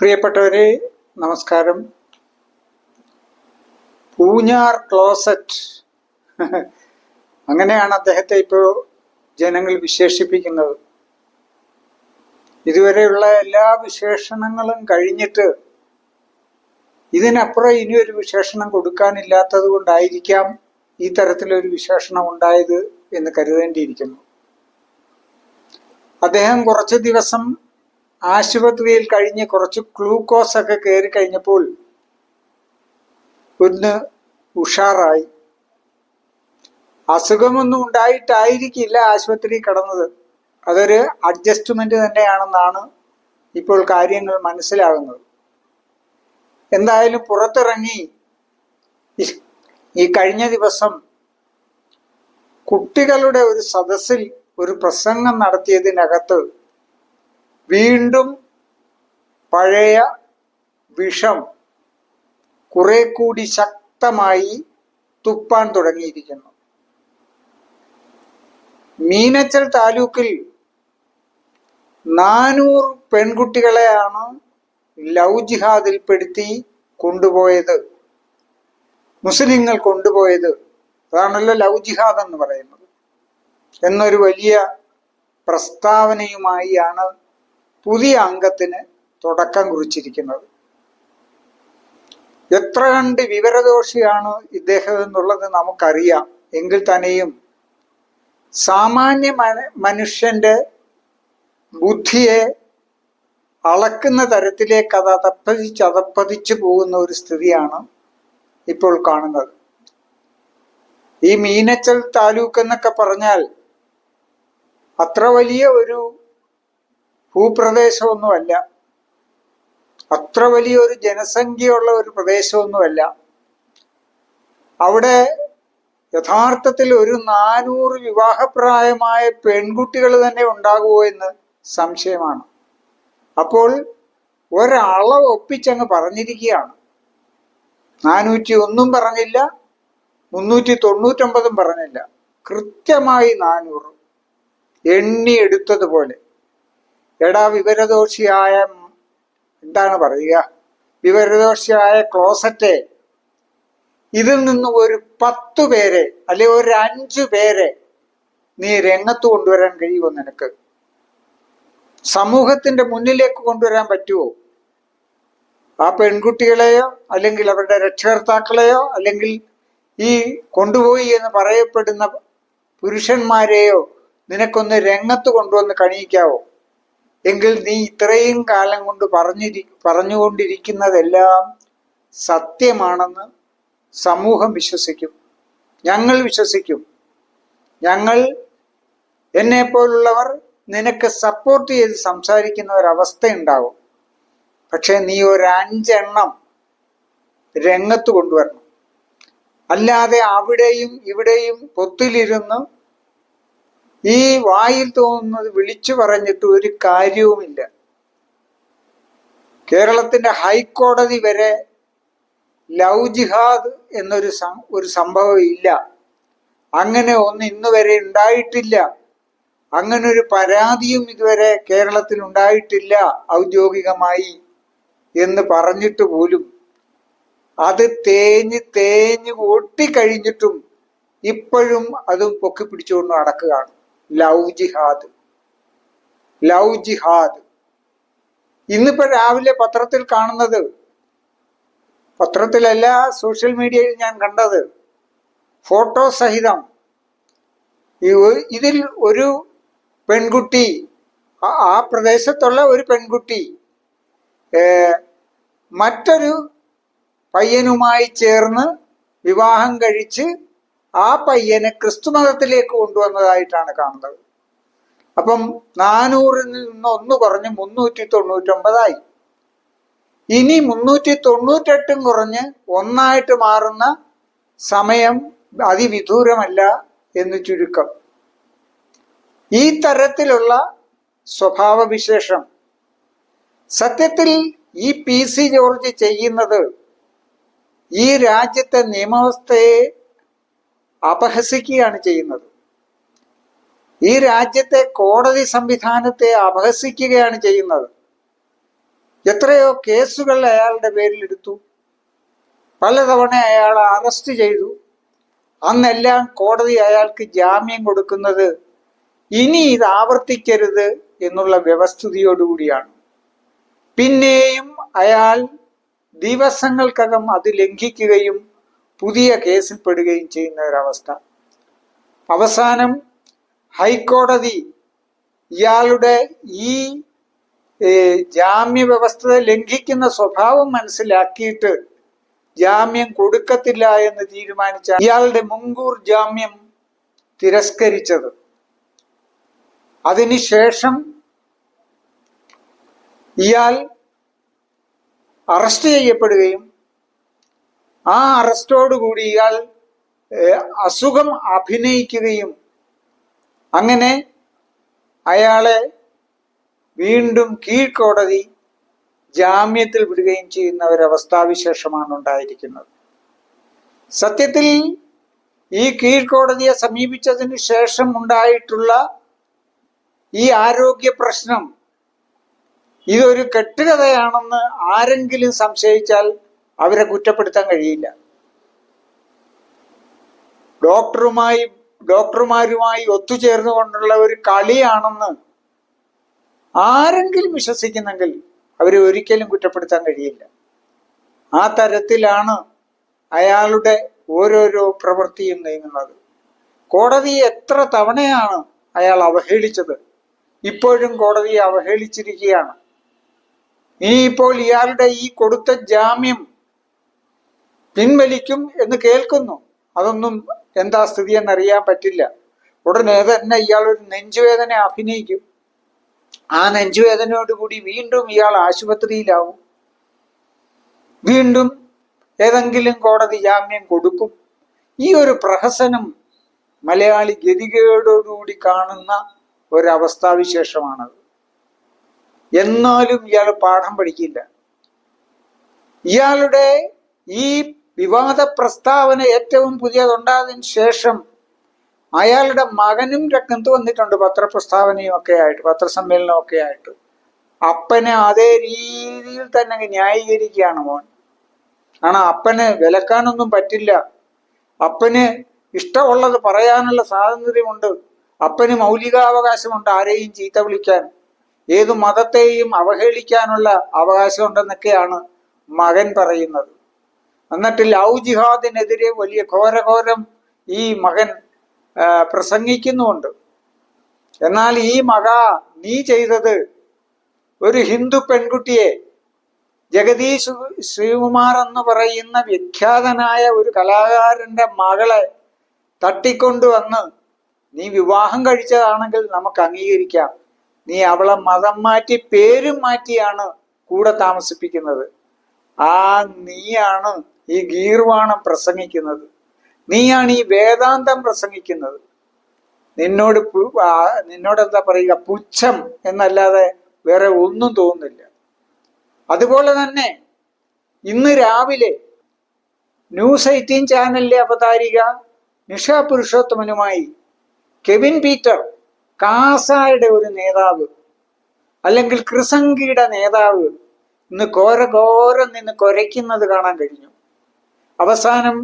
പ്രിയപ്പെട്ടവരെ നമസ്കാരം. പൂഞ്ഞാർ ക്ലോസറ്റ്. അങ്ങനെയാണ് അദ്ദേഹത്തെ ഇപ്പോൾ ജനങ്ങൾ വിശേഷിപ്പിക്കുന്നത്. ഇതുവരെയുള്ള എല്ലാ വിശേഷണങ്ങളും കഴിഞ്ഞിട്ട് ഇതിനപ്പുറം ഇനി ഒരു വിശേഷണം കൊടുക്കാനില്ലാത്തത് കൊണ്ടായിരിക്കാം ഈ തരത്തിലൊരു വിശേഷണം ഉണ്ടായത് എന്ന് കരുതേണ്ടിയിരിക്കുന്നു. അദ്ദേഹം കുറച്ച് ദിവസം ആശുപത്രിയിൽ കഴിഞ്ഞ് കുറച്ച് ഗ്ലൂക്കോസ് ഒക്കെ കയറി കഴിഞ്ഞപ്പോൾ ഒന്ന് ഉഷാറായി. അസുഖമൊന്നും ഉണ്ടായിട്ടായിരിക്കില്ല ആശുപത്രി കടന്നത്. അതൊരു അഡ്ജസ്റ്റ്മെന്റ് തന്നെയാണെന്നാണ് ഇപ്പോൾ കാര്യങ്ങൾ മനസ്സിലാകുന്നത്. എന്തായാലും പുറത്തിറങ്ങി ഈ- കഴിഞ്ഞ ദിവസം കുട്ടികളുടെ ഒരു സദസ്സിൽ ഒരു പ്രസംഗം നടത്തിയതിനകത്ത് വീണ്ടും പഴയ വിഷം കുറെ കൂടി ശക്തമായി തുപ്പാൻ തുടങ്ങിയിരിക്കുന്നു. മീനച്ചൽ താലൂക്കിൽ നാനൂറ് പെൺകുട്ടികളെയാണ് ലവ് ജിഹാദിൽപ്പെടുത്തി കൊണ്ടുപോയത്. മുസ്ലിങ്ങൾ കൊണ്ടുപോയത്. അതാണല്ലോ ലവ് ജിഹാദ് എന്ന് പറയുന്നത്. എന്നൊരു വലിയ പ്രസ്താവനയുമായിയാണ് പുതിയ അംഗത്തിന് തുടക്കം കുറിച്ചിരിക്കുന്നത്. എത്ര കണ്ട് വിവരദോഷിയാണ് ഇദ്ദേഹം എന്നുള്ളത് നമുക്കറിയാം. എങ്കിൽ തന്നെയും സാമാന്യ മനുഷ്യന്റെ ബുദ്ധിയെ അളക്കുന്ന തരത്തിലേക്ക് അത് അതപ്പതിച്ച് അതപ്പതിച്ചു പോകുന്ന ഒരു സ്ഥിതിയാണ് ഇപ്പോൾ കാണുന്നത്. ഈ മീനച്ചൽ താലൂക്ക് എന്നൊക്കെ പറഞ്ഞാൽ അത്ര വലിയ ഒരു ഭൂപ്രദേശമൊന്നുമല്ല. അത്ര വലിയൊരു ജനസംഖ്യയുള്ള ഒരു പ്രദേശമൊന്നുമല്ല. അവിടെ യഥാർത്ഥത്തിൽ ഒരു നാനൂറ് വിവാഹപ്രായമായ പെൺകുട്ടികൾ തന്നെ ഉണ്ടാകുമോ എന്ന് സംശയമാണ്. അപ്പോൾ ഒരളവ് ഒപ്പിച്ചങ്ങ് പറഞ്ഞിരിക്കുകയാണ്. നാനൂറ്റി ഒന്നും പറഞ്ഞില്ല മുന്നൂറ്റി തൊണ്ണൂറ്റൊമ്പതും പറഞ്ഞില്ല. കൃത്യമായി നാനൂറ് എണ്ണിയെടുത്തതുപോലെ. എടാ വിവരദോഷിയായ എന്താണ് പറയുക? വിവരദോഷിയായ ക്ലോസറ്റ് ഇതിൽ നിന്ന് ഒരു പത്തു പേരെ അല്ലെ ഒരു അഞ്ചു പേരെ നീ രംഗത്ത് കൊണ്ടുവരാൻ കഴിയുമോ നിനക്ക്? സമൂഹത്തിന്റെ മുന്നിലേക്ക് കൊണ്ടുവരാൻ പറ്റുമോ? ആ പെൺകുട്ടികളെയോ അല്ലെങ്കിൽ അവരുടെ രക്ഷകർത്താക്കളെയോ അല്ലെങ്കിൽ ഈ കൊണ്ടുപോയി എന്ന് പറയപ്പെടുന്ന പുരുഷന്മാരെയോ നിനക്കൊന്ന് രംഗത്ത് കൊണ്ടുവന്ന് കണിയിക്കാവോ? എങ്കിൽ നീ ഇത്രയും കാലം കൊണ്ട് പറഞ്ഞിരി പറഞ്ഞുകൊണ്ടിരിക്കുന്നതെല്ലാം സത്യമാണെന്ന് സമൂഹം വിശ്വസിക്കും. ഞങ്ങൾ വിശ്വസിക്കും. ഞങ്ങൾ എന്നെ പോലുള്ളവർ നിനക്ക് സപ്പോർട്ട് ചെയ്ത് സംസാരിക്കുന്ന ഒരവസ്ഥ ഉണ്ടാവും പക്ഷെ നീ ഒരു അഞ്ചെണ്ണം രംഗത്ത് കൊണ്ടുവരണം. അല്ലാതെ അവിടെയും ഇവിടെയും പൊത്തിലിരുന്ന് ഈ വായിൽ തോന്നുന്നത് വിളിച്ചു പറഞ്ഞിട്ട് ഒരു കാര്യവുമില്ല. കേരളത്തിന്റെ ഹൈക്കോടതി വരെ ലവ് ജിഹാദ് എന്നൊരു ഒരു സംഭവം ഇല്ല. അങ്ങനെ ഒന്ന് ഇന്ന് വരെ ഉണ്ടായിട്ടില്ല. അങ്ങനെ ഒരു പരാതിയും ഇതുവരെ കേരളത്തിൽ ഉണ്ടായിട്ടില്ല ഔദ്യോഗികമായി എന്ന് പറഞ്ഞിട്ട് പോലും. അത് തേഞ്ഞ് തേഞ്ഞ് ഒട്ടിക്കഴിഞ്ഞിട്ടും ഇപ്പോഴും അതും പൊക്കി പിടിച്ചുകൊണ്ട് നടക്കുകയാണ്. ലവ് ജിഹാദ് ലവ് ജിഹാദ് ഇന്നിപ്പോ രാവിലെ പത്രത്തിൽ കാണുന്നത് പത്രത്തിലല്ല സോഷ്യൽ മീഡിയയിൽ ഞാൻ കണ്ടത് ഫോട്ടോ സഹിതം. ഇതിൽ ഒരു പെൺകുട്ടി ആ പ്രദേശത്തുള്ള ഒരു പെൺകുട്ടി മറ്റൊരു പയ്യനുമായി ചേർന്ന് വിവാഹം കഴിച്ച് ആ പയ്യനെ ക്രിസ്തു മതത്തിലേക്ക് കൊണ്ടുവന്നതായിട്ടാണ് കാണുന്നത്. അപ്പം നാനൂറിൽ നിന്ന് ഒന്ന് കുറഞ്ഞ് മുന്നൂറ്റി തൊണ്ണൂറ്റൊമ്പതായി ഇനി മുന്നൂറ്റി തൊണ്ണൂറ്റെട്ടും കുറഞ്ഞ് ഒന്നായിട്ട് മാറുന്ന സമയം അതിവിദൂരമല്ല എന്ന് ചുരുക്കം. ഈ തരത്തിലുള്ള സ്വഭാവവിശേഷം. സത്യത്തിൽ ഈ പി സി ജോർജ് ചെയ്യുന്നത് ഈ രാജ്യത്തെ നിയമവ്യവസ്ഥയെ അപഹസിക്കുകയാണ് ചെയ്യുന്നത്. ഈ രാജ്യത്തെ കോടതി സംവിധാനത്തെ അപഹസിക്കുകയാണ് ചെയ്യുന്നത്. എത്രയോ കേസുകൾ അയാളുടെ പേരിൽ എടുത്തു. പലതവണ അയാളെ അറസ്റ്റ് ചെയ്തു. അന്നെല്ലാം കോടതി അയാൾക്ക് ജാമ്യം കൊടുക്കുന്നത് ഇനി ഇത് ആവർത്തിക്കരുത് എന്നുള്ള വ്യവസ്ഥിതിയോടുകൂടിയാണ്. പിന്നെയും അയാൾ ദിവസങ്ങൾക്കകം അത് ലംഘിക്കുകയും പുതിയ കേസിൽ പെടുകയും ചെയ്യുന്ന ഒരവസ്ഥ. അവസാനം ഹൈക്കോടതി ഇയാളുടെ ഈ ജാമ്യവ്യവസ്ഥ ജാമ്യ വ്യവസ്ഥ ലംഘിക്കുന്ന സ്വഭാവം മനസ്സിലാക്കിയിട്ട് ജാമ്യം കൊടുക്കത്തില്ല എന്ന് തീരുമാനിച്ച ഇയാളുടെ മുൻകൂർ ജാമ്യം തിരസ്കരിച്ചത്. അതിനുശേഷം ഇയാൾ അറസ്റ്റ് ചെയ്യപ്പെടുകയും ആ അറസ്റ്റോടുകൂടി ഇയാൾ അസുഖം അഭിനയിക്കുകയും അങ്ങനെ അയാളെ വീണ്ടും കീഴ്ക്കോടതി ജാമ്യത്തിൽ വിടുകയും ചെയ്യുന്ന ഒരവസ്ഥാവിശേഷമാണ് ഉണ്ടായിരിക്കുന്നത്. സത്യത്തിൽ ഈ കീഴ്ക്കോടതിയെ സമീപിച്ചതിന് ശേഷം ഉണ്ടായിട്ടുള്ള ഈ ആരോഗ്യ പ്രശ്നം ഇതൊരു കെട്ടുകഥയാണെന്ന് ആരെങ്കിലും സംശയിച്ചാൽ അവരെ കുറ്റപ്പെടുത്താൻ കഴിയില്ല. ഡോക്ടറുമായി ഡോക്ടർമാരുമായി ഒത്തുചേർന്നുകൊണ്ടുള്ള ഒരു കളിയാണെന്ന് ആരെങ്കിലും വിശ്വസിക്കുന്നെങ്കിൽ അവരെ ഒരിക്കലും കുറ്റപ്പെടുത്താൻ കഴിയില്ല. ആ തരത്തിലാണ് അയാളുടെ ഓരോരോ പ്രവൃത്തിയും നീങ്ങുന്നത്. കോടതി എത്ര തവണയാണ് അയാൾ അവഹേളിച്ചത്? ഇപ്പോഴും കോടതിയെ അവഹേളിച്ചിരിക്കുകയാണ്. ഇനിയിപ്പോൾ ഇയാളുടെ ഈ കൊടുത്ത ജാമ്യം പിൻവലിക്കും എന്ന് കേൾക്കുന്നു. അതൊന്നും എന്താ സ്ഥിതി എന്നറിയാൻ പറ്റില്ല. ഉടനെ തന്നെ ഇയാൾ ഒരു നെഞ്ചുവേദന അഭിനയിക്കും. ആ നെഞ്ചുവേദനയോടുകൂടി വീണ്ടും ഇയാൾ ആശുപത്രിയിലാവും. വീണ്ടും ഏതെങ്കിലും കോടതി ജാമ്യം കൊടുക്കും. ഈ ഒരു പ്രഹസനം മലയാളി ഗതികേടോടുകൂടി കാണുന്ന ഒരവസ്ഥാവിശേഷമാണത് എന്നാലും ഇയാൾ പാഠം പഠിക്കില്ല. ഇയാളുടെ ഈ വിവാദ പ്രസ്താവന ഏറ്റവും പുതിയതുണ്ടായതിനു ശേഷം അയാളുടെ മകനും രംഗത്ത് വന്നിട്ടുണ്ട് പത്രപ്രസ്താവനയും ഒക്കെ ആയിട്ട് പത്രസമ്മേളനം ഒക്കെ ആയിട്ട്. അപ്പനെ അതേ രീതിയിൽ തന്നെ ന്യായീകരിക്കുകയാണ് മോൻ. കാരണം അപ്പന് വിലക്കാനൊന്നും പറ്റില്ല. അപ്പന് ഇഷ്ടമുള്ളത് പറയാനുള്ള സ്വാതന്ത്ര്യമുണ്ട്. അപ്പന് മൗലികാവകാശമുണ്ട് ആരെയും ചീത്ത വിളിക്കാൻ. ഏത് മതത്തെയും അവഹേളിക്കാനുള്ള അവകാശമുണ്ടെന്നൊക്കെയാണ് മകൻ പറയുന്നത്. എന്നിട്ട് ലൗ ജിഹാദിനെതിരെ വലിയ ഘോരഘോരം ഈ മകൻ പ്രസംഗിക്കുന്നുണ്ട് എന്നാൽ ഈ മക നീ ചെയ്തത് ഒരു ഹിന്ദു പെൺകുട്ടിയെ ജഗദീശ് ശ്രീകുമാർ എന്ന് പറയുന്ന വിഖ്യാതനായ ഒരു കലാകാരന്റെ മകളെ തട്ടിക്കൊണ്ടുവന്ന് നീ വിവാഹം കഴിച്ചതാണെങ്കിൽ നമുക്ക് അംഗീകരിക്കാം. നീ അവളെ മതം മാറ്റി പേരും മാറ്റിയാണ് കൂടെ താമസിപ്പിക്കുന്നത്. ആ നീയാണ് ഈ ഗീർവാണം പ്രസംഗിക്കുന്നത്. നീയാണ് ഈ വേദാന്തം പ്രസംഗിക്കുന്നത്. നിന്നോട് നിന്നോട് എന്താ പറയുക? പുച്ഛം എന്നല്ലാതെ വേറെ ഒന്നും തോന്നുന്നില്ല. അതുപോലെ തന്നെ ഇന്ന് രാവിലെ ന്യൂസ് എയ്റ്റീൻ ചാനലിലെ അവതാരിക നിഷ പുരുഷോത്തമനുമായി കെവിൻ പീറ്റർ കാസായുടെ ഒരു നേതാവ് അല്ലെങ്കിൽ ക്രിസംഗിയുടെ നേതാവ് ഇന്ന് ഘോരഘോരം നിന്ന് കുരയ്ക്കുന്നത് കാണാൻ കഴിഞ്ഞു. അവസാനം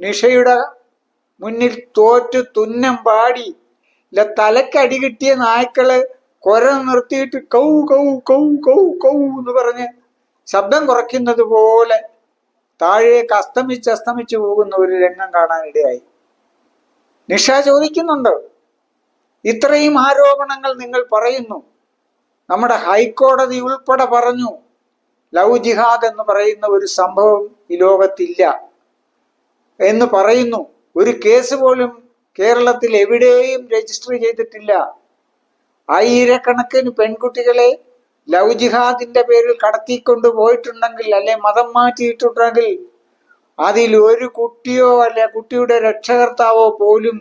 നിഷയുടെ മുന്നിൽ തോറ്റു തുന്നം പാടി ഇല്ല തലക്കടി കിട്ടിയ നായ്ക്കൾ കൊര നിർത്തിയിട്ട് കൗ കൗ കൗ കൗ കൗ എന്ന് പറഞ്ഞ് ശബ്ദം കുറയ്ക്കുന്നത് പോലെ താഴേക്ക് അസ്തമിച്ച് അസ്തമിച്ചു പോകുന്ന ഒരു രംഗം കാണാനിടയായി. നിഷ ചോദിക്കുന്നുണ്ട് ഇത്രയും ആരോപണങ്ങൾ നിങ്ങൾ പറയുന്നു. നമ്മുടെ ഹൈക്കോടതി ഉൾപ്പെടെ പറഞ്ഞു ലവ് ജിഹാദ് എന്ന് പറയുന്ന ഒരു സംഭവം ഈ ലോകത്തില്ല എന്ന് പറയുന്നു. ഒരു കേസ് പോലും കേരളത്തിൽ എവിടെയും രജിസ്റ്റർ ചെയ്തിട്ടില്ല. ആയിരക്കണക്കിന് പെൺകുട്ടികളെ ലവ് ജിഹാദിന്റെ പേരിൽ കടത്തിക്കൊണ്ട് പോയിട്ടുണ്ടെങ്കിൽ അല്ലെ മതം മാറ്റിയിട്ടുണ്ടെങ്കിൽ അതിൽ ഒരു കുട്ടിയോ അല്ലെ കുട്ടിയുടെ രക്ഷകർത്താവോ പോലും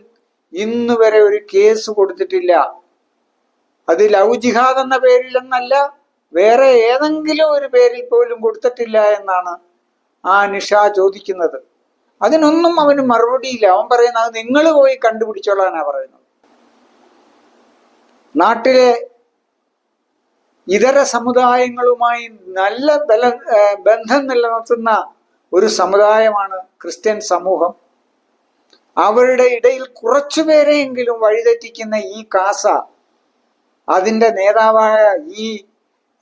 ഇന്ന് വരെ ഒരു കേസ് കൊടുത്തിട്ടില്ല. അത് ലവ് ജിഹാദ് എന്ന പേരിൽ എന്നല്ല വേറെ ഏതെങ്കിലും ഒരു പേരിൽ പോലും കൊടുത്തിട്ടില്ല എന്നാണ് ആ നിഷ ചോദിക്കുന്നത്. അതിനൊന്നും അവന് മറുപടിയില്ല. അവൻ പറയുന്നത് അത് നിങ്ങൾ പോയി കണ്ടുപിടിച്ചോളാനാ പറയുന്നത്. നാട്ടിലെ ഇതര സമുദായങ്ങളുമായി നല്ല ബല ബന്ധം നിലനിർത്തുന്ന ഒരു സമുദായമാണ് ക്രിസ്ത്യൻ സമൂഹം. അവരുടെ ഇടയിൽ കുറച്ചുപേരെയെങ്കിലും വഴിതെറ്റിക്കുന്ന ഈ കാസ അതിന്റെ നേതാവായ ഈ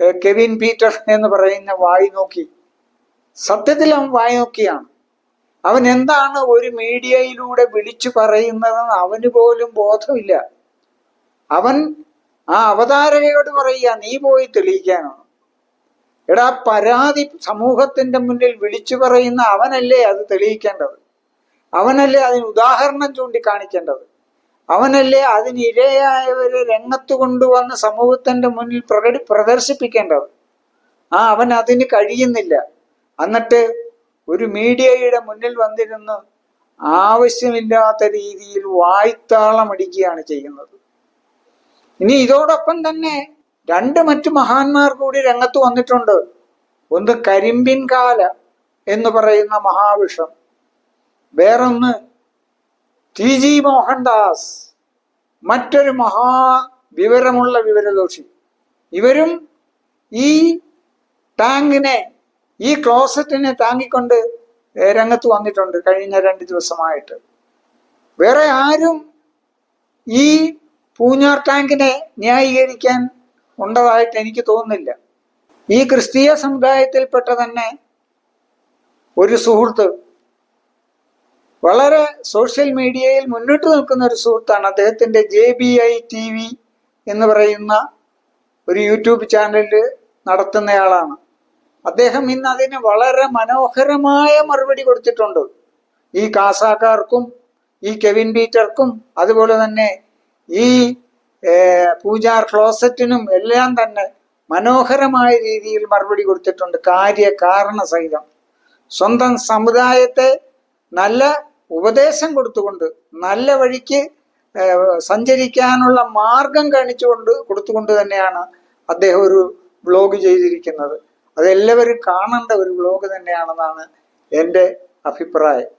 കെവിൻ പീറ്റർ എന്ന് പറയുന്ന വായി നോക്കി. സത്യത്തിൽ അവൻ വായി നോക്കിയാണ്. അവൻ എന്താണ് ഒരു മീഡിയയിലൂടെ വിളിച്ചു പറയുന്നതെന്ന് അവന് പോലും ബോധമില്ല. അവൻ ആ അവതാരകയോട് പറയുക നീ പോയി തെളിയിക്കാനാണ്. എടാ പരാതി സമൂഹത്തിന്റെ മുന്നിൽ വിളിച്ചു പറയുന്ന അവനല്ലേ അത് തെളിയിക്കേണ്ടത്? അവനല്ലേ അതിന് ഉദാഹരണം ചൂണ്ടിക്കാണിക്കേണ്ടത്? അവനല്ലേ അതിനിരയായവര് രംഗത്ത് കൊണ്ടുവന്ന് സമൂഹത്തിന്റെ മുന്നിൽ പ്രകടി പ്രദർശിപ്പിക്കേണ്ടത്? ആ അവൻ അതിന് കഴിയുന്നില്ല. എന്നിട്ട് ഒരു മീഡിയയുടെ മുന്നിൽ വന്നിരുന്ന് ആവശ്യമില്ലാത്ത രീതിയിൽ വായ്ത്താളം അടിക്കുകയാണ് ചെയ്യുന്നത്. ഇനി ഇതോടൊപ്പം തന്നെ രണ്ട് മറ്റു മഹാന്മാർ കൂടി രംഗത്ത് വന്നിട്ടുണ്ട്. ഒന്ന് കരിമ്പിൻകാല എന്ന് പറയുന്ന മഹാവിഷം. വേറൊന്ന് ടി ജി മോഹൻദാസ് മറ്റൊരു മഹാ വിവരമുള്ള വിവരദോഷി. ഇവരും ഈ ടാങ്കിനെ ഈ ക്ലോസറ്റിനെ താങ്ങിക്കൊണ്ട് രംഗത്ത് വന്നിട്ടുണ്ട് കഴിഞ്ഞ രണ്ട് ദിവസമായിട്ട്. വേറെ ആരും ഈ പൂഞ്ഞാർ ടാങ്കിനെ ന്യായീകരിക്കാൻ ഉണ്ടതായിട്ട് എനിക്ക് തോന്നുന്നില്ല. ഈ ക്രിസ്തീയ സമുദായത്തിൽപ്പെട്ട തന്നെ ഒരു സുഹൃത്ത് വളരെ സോഷ്യൽ മീഡിയയിൽ മുന്നിട്ട് നിൽക്കുന്ന ഒരു സുഹൃത്താണ് അദ്ദേഹത്തിന്റെ J B I T V എന്ന് പറയുന്ന ഒരു യൂട്യൂബ് ചാനലിൽ നടത്തുന്നയാളാണ്. അദ്ദേഹം ഇന്ന് അതിന് വളരെ മനോഹരമായ മറുപടി കൊടുത്തിട്ടുണ്ട്. ഈ കാസാക്കാർക്കും ഈ കെവിൻ പീറ്റർക്കും അതുപോലെ തന്നെ ഈ പൂജാർ ക്ലോസറ്റിനും എല്ലാം തന്നെ മനോഹരമായ രീതിയിൽ മറുപടി കൊടുത്തിട്ടുണ്ട്. കാര്യ കാരണ സഹിതം സ്വന്തം സമുദായത്തെ നല്ല ഉപദേശം കൊടുത്തുകൊണ്ട് നല്ല വഴിക്ക് സഞ്ചരിക്കാനുള്ള മാർഗം കാണിച്ചുകൊണ്ട് കൊടുത്തുകൊണ്ട് തന്നെയാണ് അദ്ദേഹം ഒരു ബ്ലോഗ് ചെയ്തിരിക്കുന്നത്. അതെല്ലാവരും കാണേണ്ട ഒരു വ്ലോഗ് തന്നെയാണെന്നാണ് എന്റെ അഭിപ്രായം.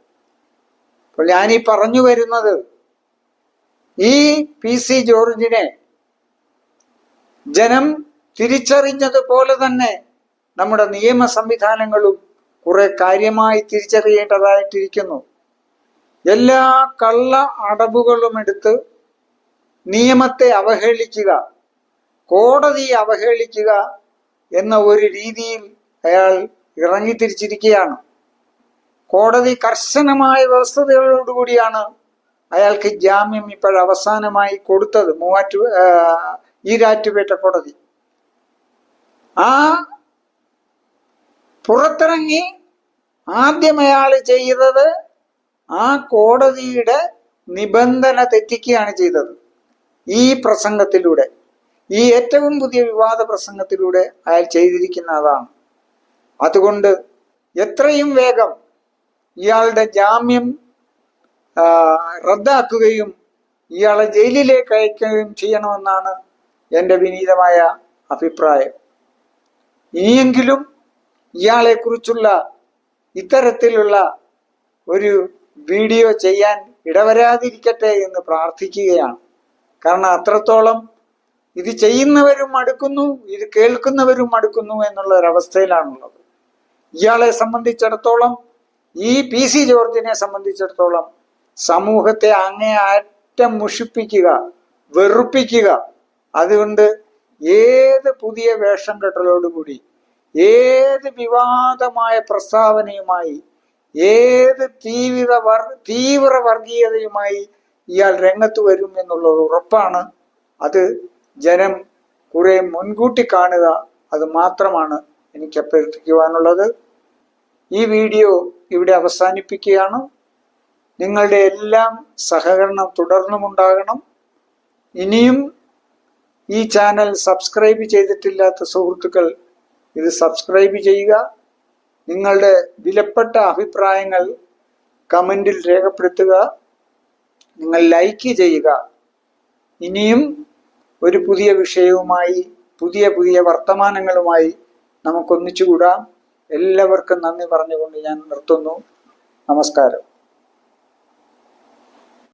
അപ്പോൾ ഞാനീ പറഞ്ഞു വരുന്നത് ഈ പി സി ജോർജിനെ ജനം തിരിച്ചറിഞ്ഞതുപോലെ തന്നെ നമ്മുടെ നിയമ സംവിധാനങ്ങളും കുറെ കാര്യമായി തിരിച്ചറിയേണ്ടതായിട്ടിരിക്കുന്നു. എല്ലാ കള്ള അടവുകളും എടുത്ത് നിയമത്തെ അവഹേളിക്കുക കോടതിയെ അവഹേളിക്കുക എന്ന ഒരു രീതിയിൽ അയാൾ ഇറങ്ങിത്തിരിച്ചിരിക്കുകയാണ്. കോടതി കർശനമായ വ്യവസ്ഥതകളോടുകൂടിയാണ് അയാൾക്ക് ജാമ്യം ഇപ്പോഴവസാനമായി കൊടുത്തത് മൂവാറ്റു ഈരാറ്റുപേട്ട കോടതി. ആ പുറത്തിറങ്ങി ആദ്യം അയാൾ ചെയ്തത് ആ കോടതിയുടെ നിബന്ധന തെറ്റിക്കുകയാണ് ചെയ്തത്. ഈ പ്രസംഗത്തിലൂടെ ഈ ഏറ്റവും പുതിയ വിവാദ പ്രസംഗത്തിലൂടെ അയാൾ ചെയ്തിരിക്കുന്ന അതാണ്. അതുകൊണ്ട് എത്രയും വേഗം ഇയാളുടെ ജാമ്യം റദ്ദാക്കുകയും ഇയാളെ ജയിലിലേക്ക് അയക്കുകയും ചെയ്യണമെന്നാണ് എന്റെ വിനീതമായ അഭിപ്രായം. ഇനിയെങ്കിലും ഇയാളെ കുറിച്ചുള്ള ഇത്തരത്തിലുള്ള ഒരു വീഡിയോ ചെയ്യാൻ ഇടവരാതിരിക്കട്ടെ എന്ന് പ്രാർത്ഥിക്കുകയാണ്. കാരണം അത്രത്തോളം ഇത് ചെയ്യുന്നവരും മടുക്കുന്നു ഇത് കേൾക്കുന്നവരും മടുക്കുന്നു എന്നുള്ള ഒരവസ്ഥയിലാണുള്ളത് ഇയാളെ സംബന്ധിച്ചിടത്തോളം ഈ പി സി ജോർജിനെ സംബന്ധിച്ചിടത്തോളം സമൂഹത്തെ അങ്ങേ അറ്റം മുഷിപ്പിക്കുക വെറുപ്പിക്കുക അതുകൊണ്ട് ഏത് പുതിയ വേഷം കെട്ടലോടുകൂടി ഏത് വിവാദമായ പ്രസ്താവനയുമായി ഏത് തീവ്ര വർ തീവ്ര വർഗീയതയുമായി ഇയാൾ രംഗത്ത് വരും എന്നുള്ളത് ഉറപ്പാണ്. അത് ജനം കുറെ മുൻകൂട്ടി കാണുക അത് മാത്രമാണ് എനിക്ക് അഭ്യർത്ഥിക്കുവാനുള്ളത്. ഈ വീഡിയോ ഇവിടെ അവസാനിപ്പിക്കുകയാണ്. നിങ്ങളുടെ എല്ലാം സഹകരണം തുടർന്നും ഉണ്ടാകണം. ഇനിയും ഈ ചാനൽ സബ്സ്ക്രൈബ് ചെയ്തിട്ടില്ലാത്ത സുഹൃത്തുക്കൾ ഇത് സബ്സ്ക്രൈബ് ചെയ്യുക. നിങ്ങളുടെ വിലപ്പെട്ട അഭിപ്രായങ്ങൾ കമന്റിൽ രേഖപ്പെടുത്തുക നിങ്ങൾ ലൈക്ക് ചെയ്യുക. ഇനിയും ഒരു പുതിയ വിഷയവുമായി പുതിയ പുതിയ വർത്തമാനങ്ങളുമായി നമുക്കൊന്നിച്ചുകൂടാം എല്ലാവർക്കും നന്ദി പറഞ്ഞുകൊണ്ട് ഞാൻ നിർത്തുന്നു. നമസ്കാരം.